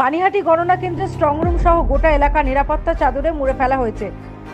পানিহাটি গণনা কেন্দ্রে স্ট্রংরুম সহ গোটা এলাকা নিরাপত্তা চাদরে মুড়ে ফেলা হয়েছে।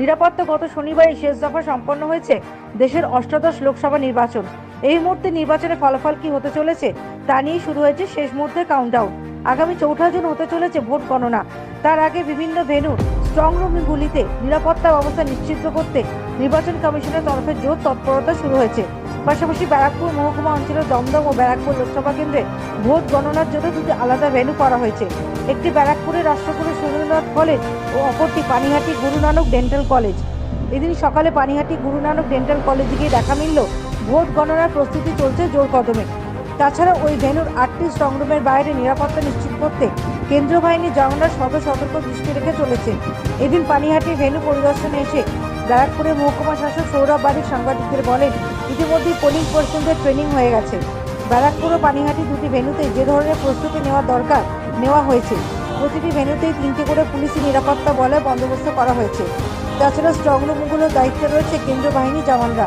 নিরাপত্তা গত শনিবারই শেষ দফা সম্পন্ন হয়েছে দেশের অষ্টাদশ লোকসভা নির্বাচন। এই মুহূর্তে নির্বাচনের ফলাফল কি হতে চলেছে তা নিয়ে শুরু হয়েছে শেষ মুহূর্তের কাউন্টডাউন আগামী চৌঠা জুন হতে চলেছে ভোট গণনা। তার আগে বিভিন্ন ভেন্যুর স্ট্রংরুমগুলিতে নিরাপত্তা ব্যবস্থা নিশ্চিত করতে নির্বাচন কমিশনের তরফে জোর তৎপরতা শুরু হয়েছে। পাশাপাশি ব্যারাকপুর মহকুমা অঞ্চলের দমদম ও ব্যারাকপুর লোকসভা কেন্দ্রে ভোট গণনার জন্য দুটি আলাদা ভেন্যু করা হয়েছে। একটি ব্যারাকপুরের রাষ্ট্রগুরু সুরেন্দ্রনাথ কলেজ ও অপরটি পানিহাটি গুরু নানক ডেন্টাল কলেজ। এদিন সকালে পানিহাটি গুরু নানক ডেন্টাল কলেজে গিয়ে দেখা মিলল, ভোট গণনার প্রস্তুতি চলছে জোর কদমে। তাছাড়া ওই ভেন্যুর আটটি স্ট্রংরুমের বাইরে নিরাপত্তা নিশ্চিত করতে কেন্দ্রীয় বাহিনী জওয়ানরা সদ সতর্ক দৃষ্টি রেখে চলেছে। এদিন পানিহাটি ভেন্যু পরিদর্শনে এসে ব্যারাকপুরের মহকুমা শাসক সৌরভ বারিক সাংবাদিকদের বলেন, ইতিমধ্যেই পোলিং পার্সনদের ট্রেনিং হয়ে গেছে। ব্যারাকপুর ও পানিহাটি দুটি ভেন্যুতে যে ধরনের প্রস্তুতি নেওয়া দরকার, নেওয়া হয়েছে। প্রতিটি ভেন্যুতেই তিনটি করে পুলিশি নিরাপত্তা বলে বন্দোবস্ত করা হয়েছে। তাছাড়া স্ট্রংরুমগুলোর দায়িত্বে রয়েছে কেন্দ্রীয় বাহিনী জওয়ানরা